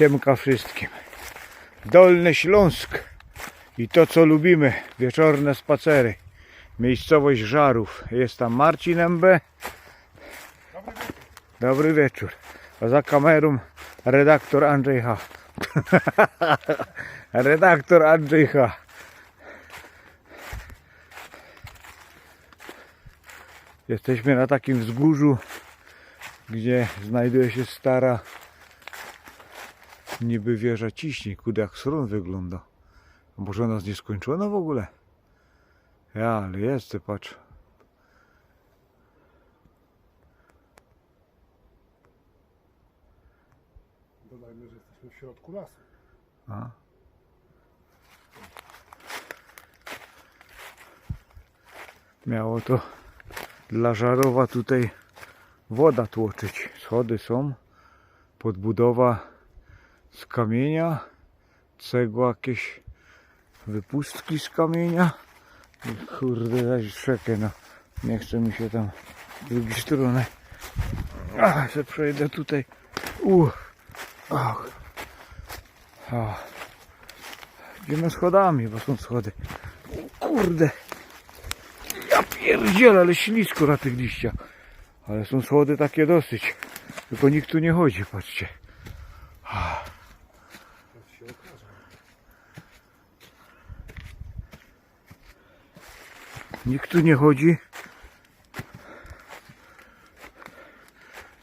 Siemka wszystkim. Dolny Śląsk i to co lubimy, wieczorne spacery. Miejscowość Żarów. Jest tam Marcin MB. Dobry wieczór. A za kamerą redaktor Andrzej H. redaktor Andrzej H. Jesteśmy na takim wzgórzu, gdzie znajduje się stara niby wieża ciśni, kudy jak sron wygląda. A może ona jest nieskończona w ogóle? Ja, ale jest, ty patrz. Dodajmy, że jesteśmy w środku lasu. A. Miało to dla Żarowa tutaj woda tłoczyć. Schody są, podbudowa z kamienia, cegła jakieś wypustki z kamienia. I Kurde, zaś rzekę, no. Nie chce mi się tam w drugiej stronę. A, się przejdę tutaj. U. Ach. Idziemy schodami, bo są schody. Kurde. Ja pierdzielę, ale ślisko na tych liściach. Ale są schody takie dosyć. Tylko nikt tu nie chodzi, patrzcie. To się okaże. Nikt tu nie chodzi.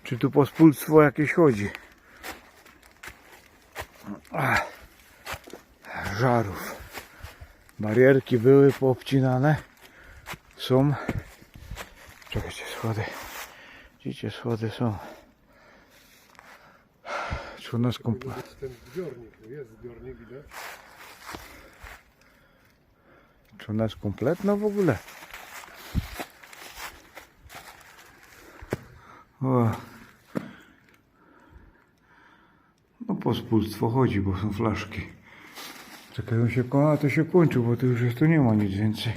Czy tu pospólstwo jakieś chodzi? Żarów. Barierki były poobcinane. Są. Czekajcie, schody. Widzicie, schody są. Czy u nas kompa... Ten zbiornik. Jest zbiornik, widać. Czy u nas kompletno w ogóle? O. No pospólstwo chodzi, bo są flaszki. Czekają się a to się kończy, bo tu już jest, tu nie ma nic więcej.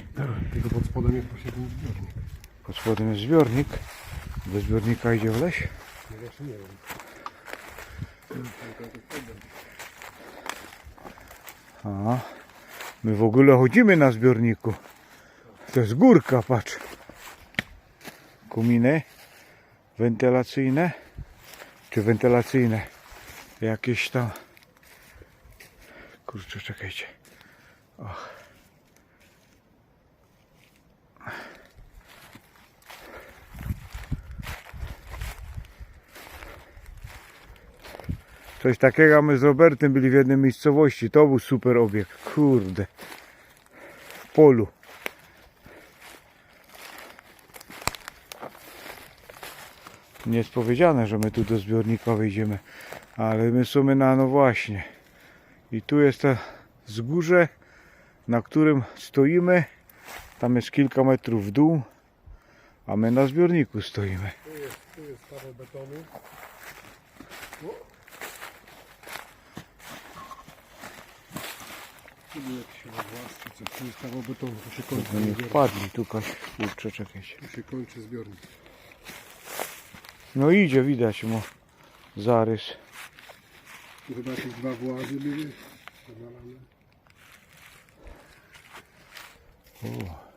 Tylko pod spodem jest właśnie ten zbiornik. Pod spodem jest zbiornik. Do zbiornika idzie w leś. Nie właśnie nie wiem. A, my w ogóle chodzimy na zbiorniku. To jest górka, patrz. Kominy wentylacyjne, czy wentylacyjne, jakieś tam. Kurczę, czekajcie. Och. Coś takiego my z Robertem byli w jednej miejscowości. To był super obiekt. Kurde. W polu. Nie jest powiedziane, że my tu do zbiornika wejdziemy. Ale my są na no właśnie. I tu jest to wzgórze, na którym stoimy. Tam jest kilka metrów w dół. A my na zbiorniku stoimy. Tu jest, tu jest betonu. Był jakiś rozłaz, czy coś. Tu jest kawał betonu. Tu się kończy nie zbiornik. wpadli tu kaś. Kurczę, czekajcie. Tu się kończy zbiornik. No idzie, widać mu zarys. Tu chyba jakieś dwa włazy były. O.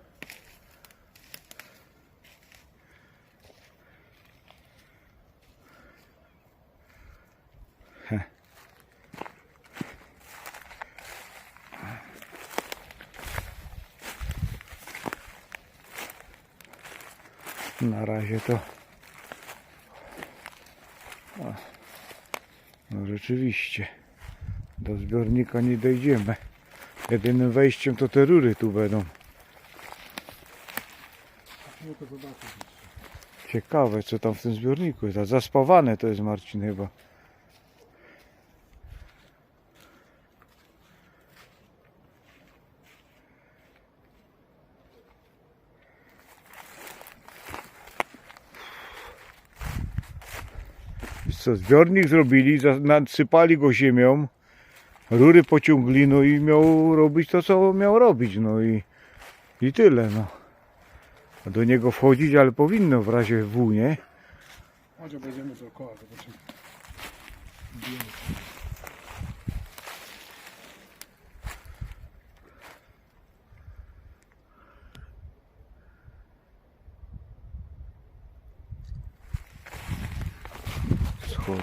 Na razie to. O. No rzeczywiście. Do zbiornika nie dojdziemy. Jedynym wejściem to te rury tu będą. Ciekawe co tam w tym zbiorniku jest. Zaspawane to jest Marcin chyba. Co, zbiornik zrobili, nasypali go ziemią, rury pociągli, no i miał robić to, co miał robić, no i, i tyle, no. Do niego wchodzić, ale powinno w razie W, nie? Chodź, obejdziemy dookoła, zobaczymy.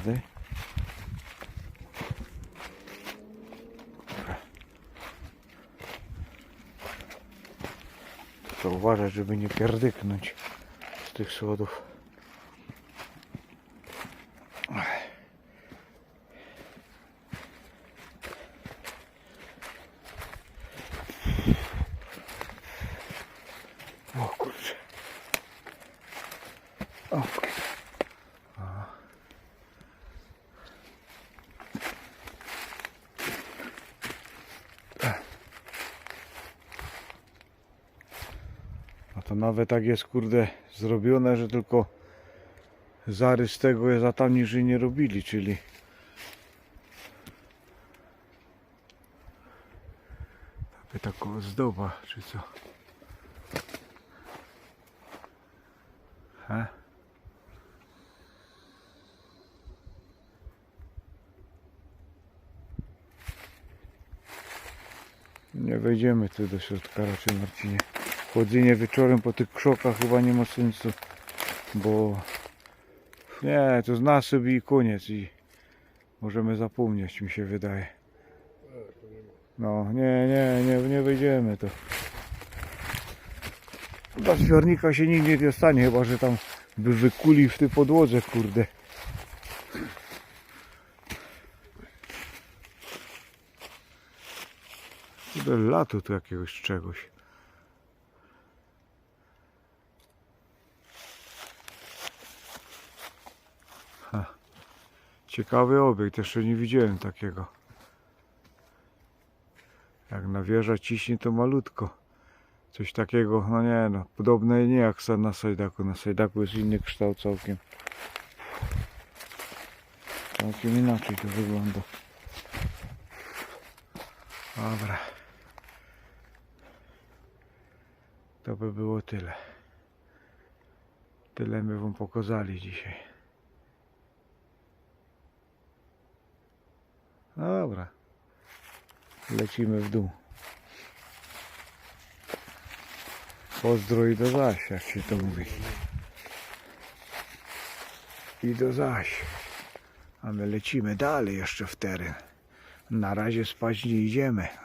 Schody. To uważać, żeby nie pierdyknąć z tych schodów. To nawet tak jest kurde zrobione, że tylko zarys tego jest, a tam niżej nie robili, czyli taka ozdoba, czy co? He? Nie wejdziemy tu do środka raczej Marcinie. Chodzenie wieczorem po tych krzokach chyba nie ma sensu, bo nie, to zna sobie i koniec i możemy zapomnieć mi się wydaje. No nie, nie, nie, nie wejdziemy to. Do zbiornika się nigdy nie dostanie, chyba że tam by wykuli w tej podłodze, kurde. Kurde, lato tu jakiegoś czegoś. Ciekawy obiekt, jeszcze nie widziałem takiego. Jak na wieża ciśnie to malutko. Coś takiego, no nie no, podobne nie jak na Sajdaku. Na Sajdaku jest inny kształt całkiem. Całkiem inaczej to wygląda. Dobra. To by było tyle. Tyle my wam pokazali dzisiaj. Dobra. Lecimy w dół. Pozdro i do zaś, jak się to mówi. I do zaś. A my lecimy dalej jeszcze w teren. Na razie spać nie idziemy.